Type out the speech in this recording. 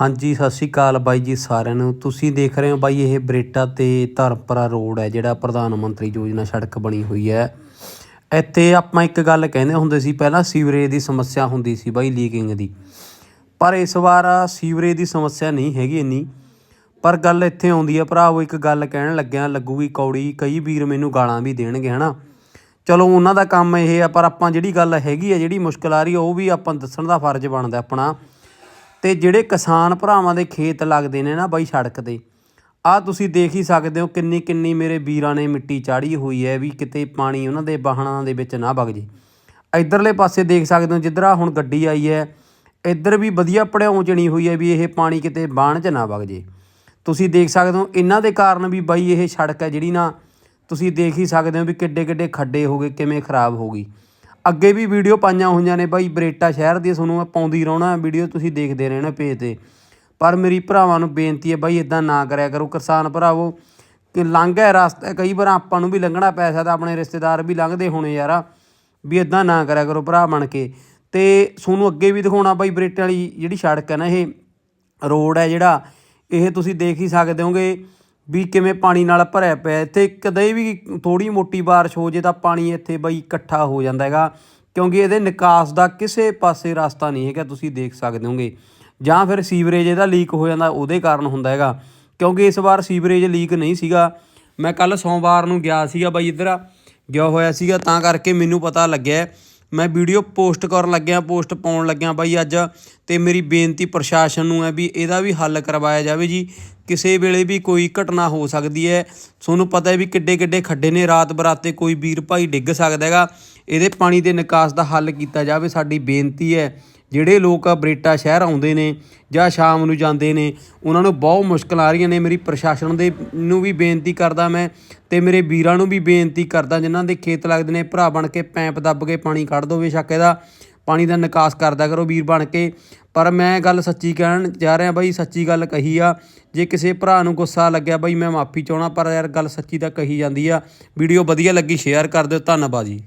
ਹਾਂਜੀ, ਸਤਿ ਸ਼੍ਰੀ ਅਕਾਲ ਬਾਈ ਜੀ ਸਾਰਿਆਂ ਨੂੰ। ਤੁਸੀਂ ਦੇਖ ਰਹੇ ਹੋ ਬਾਈ ਇਹ ਬਰੇਟਾ ਤੇ ਧਰਮਪੁਰਾ ਰੋਡ ਹੈ, ਜਿਹੜਾ ਪ੍ਰਧਾਨ ਮੰਤਰੀ ਯੋਜਨਾ ਸੜਕ ਬਣੀ ਹੋਈ ਹੈ। ਇੱਥੇ ਆਪਾਂ ਇੱਕ ਗੱਲ ਕਹਿੰਦੇ ਹੁੰਦੇ ਸੀ, ਪਹਿਲਾਂ ਸੀਵਰੇਜ ਦੀ ਸਮੱਸਿਆ ਹੁੰਦੀ ਸੀ ਬਾਈ ਲੀਕਿੰਗ ਦੀ। ਪਰ ਇਸ ਵਾਰ ਸੀਵਰੇਜ ਦੀ ਸਮੱਸਿਆ ਨਹੀਂ ਹੈਗੀ ਇੰਨੀ। ਪਰ ਗੱਲ ਇੱਥੇ ਆਉਂਦੀ ਹੈ ਭਰਾਵੋ ਇੱਕ ਗੱਲ ਕਹਿਣ ਲੱਗਿਆ, ਲੱਗੂਗੀ ਕੌੜੀ, ਕਈ ਵੀਰ ਮੈਨੂੰ ਗਾਲਾਂ ਵੀ ਦੇਣਗੇ, ਹਨਾ? ਚਲੋ, ਉਹਨਾਂ ਦਾ ਕੰਮ ਇਹ ਆ, ਪਰ ਆਪਾਂ ਜਿਹੜੀ ਗੱਲ ਹੈਗੀ ਆ, ਜਿਹੜੀ ਮੁਸ਼ਕਲ ਆ ਰਹੀ ਆ, ਉਹ ਵੀ ਆਪਾਂ ਦੱਸਣ ਦਾ ਫਰਜ਼ ਬਣਦਾ ਆਪਣਾ। ਤੇ ਜਿਹੜੇ ਕਿਸਾਨ ਭਰਾਵਾਂ ਦੇ ਖੇਤ ਲੱਗਦੇ ਨੇ ਨਾ ਬਾਈ ਸੜਕ ਤੇ ਆ ਤੁਸੀਂ ਦੇਖ ਹੀ ਸਕਦੇ ਹੋ ਕਿੰਨੀ ਕਿੰਨੀ ਮੇਰੇ ਵੀਰਾਂ ਨੇ ਮਿੱਟੀ ਚਾੜੀ ਹੋਈ ਹੈ ਵੀ ਕਿਤੇ ਪਾਣੀ ਉਹਨਾਂ ਦੇ ਵਾਹਣਾਂ ਦੇ ਵਿੱਚ ਨਾ ਵਗ ਜੇ। ਇਧਰਲੇ ਪਾਸੇ ਦੇਖ ਸਕਦੇ ਹੋ ਜਿੱਧਰ ਆ ਹੁਣ ਗੱਡੀ ਆਈ ਹੈ, ਇੱਧਰ ਵੀ ਵਧੀਆ ਪੜਿਆਉਂ ਚਣੀ ਹੋਈ ਹੈ ਵੀ ਇਹ ਪਾਣੀ ਕਿਤੇ ਬਾਣ 'ਚ ਨਾ ਵਗ ਜੇ। ਤੁਸੀਂ ਦੇਖ ਸਕਦੇ ਹੋ ਇਹਨਾਂ ਦੇ ਕਾਰਨ ਵੀ ਬਾਈ ਇਹ ਸੜਕ ਹੈ ਜਿਹੜੀ ਨਾ, ਤੁਸੀਂ ਦੇਖ ਹੀ ਸਕਦੇ ਹੋ ਵੀ ਕਿੱਡੇ ਕਿੱਡੇ ਖੱਡੇ ਹੋ ਗਏ, ਕਿਵੇਂ ਖਰਾਬ ਹੋ ਗਈ। ਅੱਗੇ ਵੀ ਵੀਡੀਓ ਪਾਈਆਂ ਹੋਈਆਂ ਨੇ ਬਾਈ ਬਰੇਟਾ ਸ਼ਹਿਰ ਦੀ, ਤੁਹਾਨੂੰ ਮੈਂ ਪਾਉਂਦੀ ਰਹਿਣਾ ਵੀਡੀਓ ਤੁਸੀਂ ਦੇਖਦੇ ਰਹਿਣਾ ਪੇਜ ਤੇ। ਪਰ ਮੇਰੀ ਭਰਾਵਾਂ ਨੂੰ ਬੇਨਤੀ ਹੈ ਬਾਈ ਇਦਾਂ ਨਾ ਕਰਿਆ ਕਰੋ ਕਿਸਾਨ ਭਰਾਵੋ। ਕਿ ਲੰਘਿਆ ਰਸਤਾ, ਕਈ ਵਾਰ ਆਪਾਂ ਨੂੰ ਵੀ ਲੰਘਣਾ ਪੈ ਸਕਦਾ, ਆਪਣੇ ਰਿਸ਼ਤੇਦਾਰ ਵੀ ਲੰਘਦੇ ਹੋਣੇ ਯਾਰ, ਵੀ ਇਦਾਂ ਨਾ ਕਰਿਆ ਕਰੋ ਭਰਾ ਬਣ ਕੇ। ਤੇ ਤੁਹਾਨੂੰ ਅੱਗੇ ਵੀ ਦਿਖਾਉਣਾ ਬਾਈ ਬਰੇਟੇ ਵਾਲੀ ਜਿਹੜੀ ਸੜਕ ਹੈ ਨਾ, ਇਹ ਰੋਡ ਹੈ ਜਿਹੜਾ, ਇਹ ਤੁਸੀਂ ਦੇਖ ਹੀ ਸਕਦੇ ਹੋਗੇ। ਵੀ ਕਿਵੇਂ ਪਾਣੀ ਨਾਲ ਭਰਿਆ ਪਿਆ ਇੱਥੇ ਕਦੇ ਵੀ ਥੋੜੀ ਮੋਟੀ ਬਾਰਿਸ਼ ਹੋ ਜੇ ਤਾਂ ਪਾਣੀ ਇੱਥੇ ਬਈ ਇਕੱਠਾ ਹੋ ਜਾਂਦਾ ਹੈਗਾ। ਕਿਉਂਕਿ ਇਹਦੇ ਨਿਕਾਸ ਦਾ ਕਿਸੇ ਪਾਸੇ ਰਸਤਾ ਨਹੀਂ ਹੈਗਾ, ਤੁਸੀਂ ਦੇਖ ਸਕਦੇ ਹੋਗੇ। ਜਾਂ ਫਿਰ ਸੀਵਰੇਜ ਇਹਦਾ ਲੀਕ ਹੋ ਜਾਂਦਾ, ਉਹਦੇ ਕਾਰਨ ਹੁੰਦਾ ਹੈਗਾ। ਕਿਉਂਕਿ ਇਸ ਵਾਰ ਸੀਵਰੇਜ ਲੀਕ ਨਹੀਂ ਸੀਗਾ। ਮੈਂ ਕੱਲ ਸੋਮਵਾਰ ਨੂੰ ਗਿਆ ਸੀਗਾ ਬਾਈ ਇੱਧਰ, ਗਿਆ ਹੋਇਆ ਸੀਗਾ, ਤਾਂ ਕਰਕੇ ਮੈਨੂੰ ਪਤਾ ਲੱਗਿਆ। ਮੈਂ ਵੀਡੀਓ ਪੋਸਟ ਕਰਨ ਲੱਗਿਆ, ਪੋਸਟ ਪਾਉਣ ਲੱਗਿਆ ਬਾਈ ਅੱਜ, ਤੇ ਮੇਰੀ ਬੇਨਤੀ ਪ੍ਰਸ਼ਾਸਨ ਨੂੰ ਹੈ ਵੀ ਇਹਦਾ ਵੀ ਹੱਲ ਕਰਵਾਇਆ ਜਾਵੇ ਜੀ। ਕਿਸੇ ਵੇਲੇ ਵੀ ਕੋਈ ਘਟਨਾ ਹੋ ਸਕਦੀ ਹੈ। ਤੁਹਾਨੂੰ ਪਤਾ ਹੈ ਵੀ ਕਿੱਡੇ ਕਿੱਡੇ ਖੱਡੇ ਨੇ। ਰਾਤ ਬਰਾਤੇ ਕੋਈ ਵੀਰ ਭਾਈ ਡਿੱਗ ਸਕਦਾ ਹੈਗਾ। ਇਹਦੇ ਪਾਣੀ ਦੇ ਨਿਕਾਸ ਦਾ ਹੱਲ ਕੀਤਾ ਜਾਵੇ ਸਾਡੀ ਬੇਨਤੀ ਹੈ। ਜਿਹੜੇ ਲੋਕ ਬਰੇਟਾ ਸ਼ਹਿਰ ਆਉਂਦੇ ਨੇ ਜਾਂ ਸ਼ਾਮ ਨੂੰ ਜਾਂਦੇ ਨੇ, ਉਹਨਾਂ ਨੂੰ ਬਹੁਤ ਮੁਸ਼ਕਲ ਆ ਰਹੀਆਂ ਨੇ। ਮੇਰੀ ਪ੍ਰਸ਼ਾਸਨ ਦੇ ਨੂੰ ਵੀ ਬੇਨਤੀ ਕਰਦਾ ਮੈਂ ਤੇ ਮੇਰੇ ਵੀਰਾਂ ਨੂੰ ਵੀ ਬੇਨਤੀ ਕਰਦਾ, ਜਿਨ੍ਹਾਂ ਦੇ ਖੇਤ ਲੱਗਦੇ ਨੇ, ਭਰਾ ਬਣ ਕੇ ਪੈਂਪ ਦੱਬ ਕੇ ਪਾਣੀ ਕੱਢ ਦੋ ਬੇਸ਼ੱਕ ਇਹਦਾ। ਪਾਣੀ ਦਾ ਨਿਕਾਸ ਕਰਦਾ ਕਰੋ ਵੀਰ ਬਣ ਕੇ। ਪਰ ਮੈਂ ਗੱਲ ਸੱਚੀ ਕਹਿਣ ਜਾ ਰਿਹਾ ਬਾਈ, ਸੱਚੀ ਗੱਲ ਕਹੀ ਆ। ਜੇ ਕਿਸੇ ਭਰਾ ਨੂੰ ਗੁੱਸਾ ਲੱਗਿਆ ਬਾਈ, ਮੈਂ ਮਾਫੀ ਚਾਹਣਾ ਪਰ ਯਾਰ ਗੱਲ ਸੱਚੀ ਤਾਂ ਕਹੀ ਜਾਂਦੀ ਆ। ਵੀਡੀਓ ਵਧੀਆ ਲੱਗੀ, ਸ਼ੇਅਰ ਕਰ ਦਿਓ। ਧੰਨਵਾਦ ਜੀ।